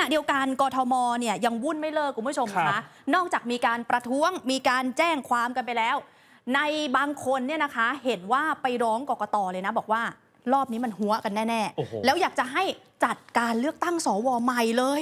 ณะเดียวกันกทมเนี่ยยังวุ่นไม่เลิกคุณผู้ชมครัคะบนอกจากมีการประท้วงมีการแจ้งความกันไปแล้ว ในบางคนเนี่ยนะคะเห็นว่าไปร้องกกตเลยนะ บอกว่ารอบนี้มันหัวกันแน่โอ้โหๆแล้วอยากจะให้จัดการเลือกตั้งสวใหม่เลย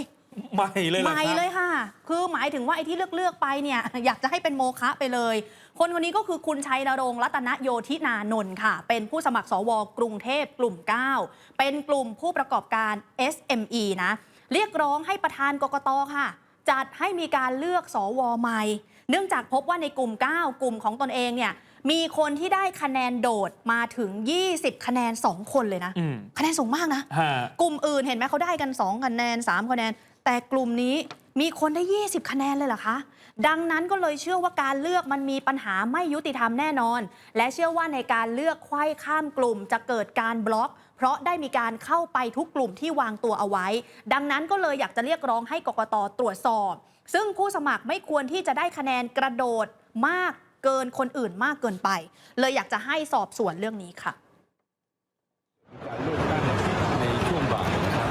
ใหม่เลยเหรอใหม่ครับเลยค่ะ คือหมายถึงว่าไอ้ที่เลือกเลือกๆไปเนี่ย อยากจะให้เป็นโมฆะไปเลย คนคนนี้ก็คือคุณชัยนรงค์รัตนโยธินานนท์ค่ะ เป็นผู้สมัครสวกรุงเทพกลุ่ม 9 เป็นกลุ่มผู้ประกอบการ SME นะ เรียกร้องให้ประธานกกตค่ะ จัดให้มีการเลือกสวใหม่ เนื่องจากพบว่าในกลุ่ม 9 กลุ่มของตนเองเนี่ยมีคนที่ได้คะแนนโดดมาถึง 20 คะแนน 2 คนเลยนะอืมคะแนนสูงมากนะฮะกลุ่มอื่นเห็นไหมเขาได้กัน 2 คะแนน 3 คะแนน แต่กลุ่มนี้ มีคนได้ 20 คะแนนเลยเหรอคะ ดังนั้นก็เลยเชื่อว่าการเลือกมันมีปัญหาไม่ยุติธรรมแน่นอน และเชื่อว่าในการเลือกไขว้ข้ามกลุ่มจะเกิดการบล็อก เพราะได้มีการเข้าไปทุกกลุ่มที่วางตัวเอาไว้ ดังนั้นก็เลยอยากจะเรียกร้องให้กกตตรวจสอบ ซึ่งผู้สมัครไม่ควรที่จะได้คะแนนกระโดดมากเกินคนอื่นมากเกินไป เลยอยากจะให้สอบสวนเรื่องนี้ค่ะ การเลือกตั้งในช่วงบ่ายนะครับ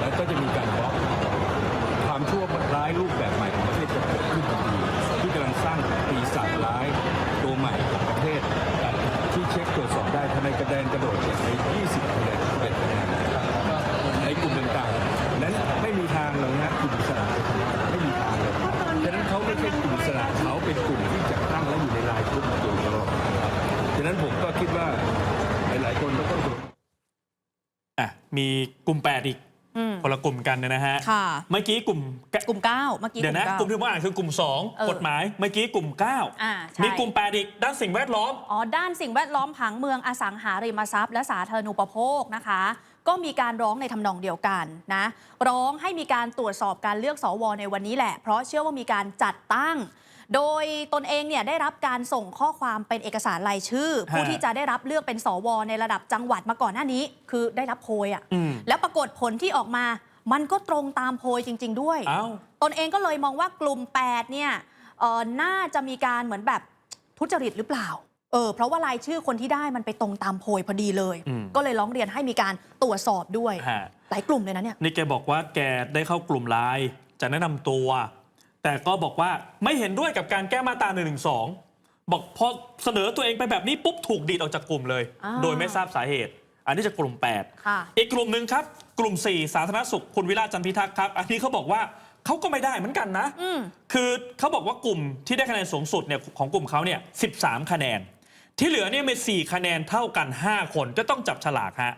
แล้วก็จะมีการบล็อกความชั่วร้ายรูปแบบใหม่ของประเทศจะเกิดขึ้นทันทีที่กำลังสร้างปีศาจร้ายตัวใหม่ของประเทศ ที่เช็คตรวจ สอบได้ทำไมกระแดนกระโดดใน 20คะแนนเป็นคะแนนในกลุ่มต่างๆ นั้นไม่มีทางหรอกนะกลุ่มอิสระไม่มีทางเลยฉะนั้นเขาไม่ใช่กลุ่มอิสระเขาเป็นกลุ่มที่จัดตั้งและอยู่ในลายกลุ่มมาโดยตลอดครับฉะนั้นผมก็คิดว่าหลายๆคนก็ต้องมีกลุ่ม 8 อีก คนละกลุ่มกันเนยนะฮะ ค่ะ เมื่อกี้กลุ่มกลุ่ม 9 เมื่อกี้เดี๋ยวนะกกลุ่ลุ่มมที่ผมอ่านคือกลุ่ม เออ2 กฎหมาย เมื่อกี้กลุ่มอ่า9ใช่ มีกลุ่ม8อีกด้านสิ่งแวดล้อม อ๋อ ด้านสิ่งแวดล้อมผังเมืองอสังหาริมทรัพย์ และสาธารณูปโภคนะคะ ก็มีการร้องในทำนองเดียวกันนะ ร้องให้มีการตรวจสอบการเลือกสวในวันนี้แหละ เพราะเชื่อว่ามีการจัดตั้ง โดยตนเองเนี่ยได้รับการส่งข้อความเป็นเอกสารรายชื่อ ผู้ฮะที่จะได้รับเลือกเป็นสวในระดับจังหวัดมาก่อนหน้านี้ คือได้รับโพยอะอืมแล้วปรากฏผลที่ออกมา มันก็ตรงตามโพยจริง ๆ ด้วยเอ้าตนเองก็เลยมองว่ากลุ่ม 8 เนี่ยเอ่อน่าจะมีการเหมือนแบบทุจริตหรือเปล่าเออเพราะว่ารายชื่อคนที่ได้มันไปตรงตามโพยพอดีเลยอืมก็เลยร้องเรียนให้มีการตรวจสอบด้วยฮะหลายกลุ่มเลยนะเนี่ย นี่แกบอกว่าแกได้เข้ากลุ่มไลน์จะแนะนำตัว แต่ก็บอกว่าไม่เห็นด้วยกับการแก้มาตรา1นึบอกพอเสนอตัวเองไปแบบนี้ปุ๊บถูกดีดออกจากกลุ่มเลย อ่า โดยไม่ทราบสาเหตุ อันนี้จะกลุ่ม 8 ค่ะ อีกกลุ่มหนึ่งครับ กลุ่ม 4 สาธารณสุขคุณวิราชจันทร์พิทักษ์ครับ อันนี้เขาบอกว่าเขาก็ไม่ได้เหมือนกันนะ อืม คือเขาบอกว่ากลุ่มที่ได้คะแนนสูงสุดเนี่ยของกลุ่มเขาเนี่ย 13 คะแนน ที่เหลือเนี่ยมี 4 คะแนนเท่ากัน 5 คนก็ต้องจับฉลากฮะ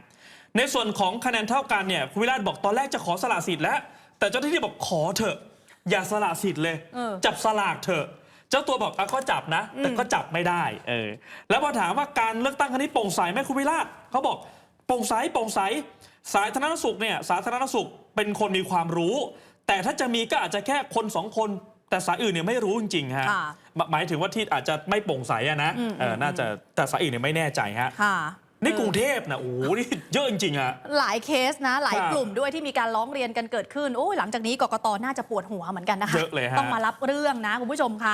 ในส่วนของคะแนนเท่ากันเนี่ยคุณวิราชบอกตอนแรกจะขอสละสิทธิ์แล้ว แต่เจ้าหน้าที่บอกขอเถอะ อย่าสละสิทธิ์เลย เออ จับสลากเถอะ เจ้าตัวบอกอะก็จับนะ แต่ก็จับไม่ได้เออแล้วพอถามว่าการเลือกตั้งครั้งนี้โปร่งใสไหมคุณวิราชเขาบอกโปร่งใสโปร่งใส สาธารณสุขเนี่ยสาธารณสุขเป็นคนมีความรู้ แต่ถ้าจะมีก็อาจจะแค่คนสองคน แต่สายอื่นเนี่ยไม่รู้จริงๆฮะค่ะ หมหมายถึงว่าที่อาจจะไม่โปร่งใสอะนะอืมเออน่าจะแต่สายอื่นเนี่ยไม่แน่ใจฮะ ค่ะ นี่กรุงเออเทพนะโอ้โหนี่เยอะจริงๆอะหลายเคสนะ หลายครับกลุ่มด้วยที่มีการร้องเรียนกันเกิดขึ้นโอ้ยหลังจากนี้กกตน่าจะปวดหัวเหมือนกันนะคะเยอะเลยฮะ ต้องมารับเรื่องนะคุณผู้ชมคะ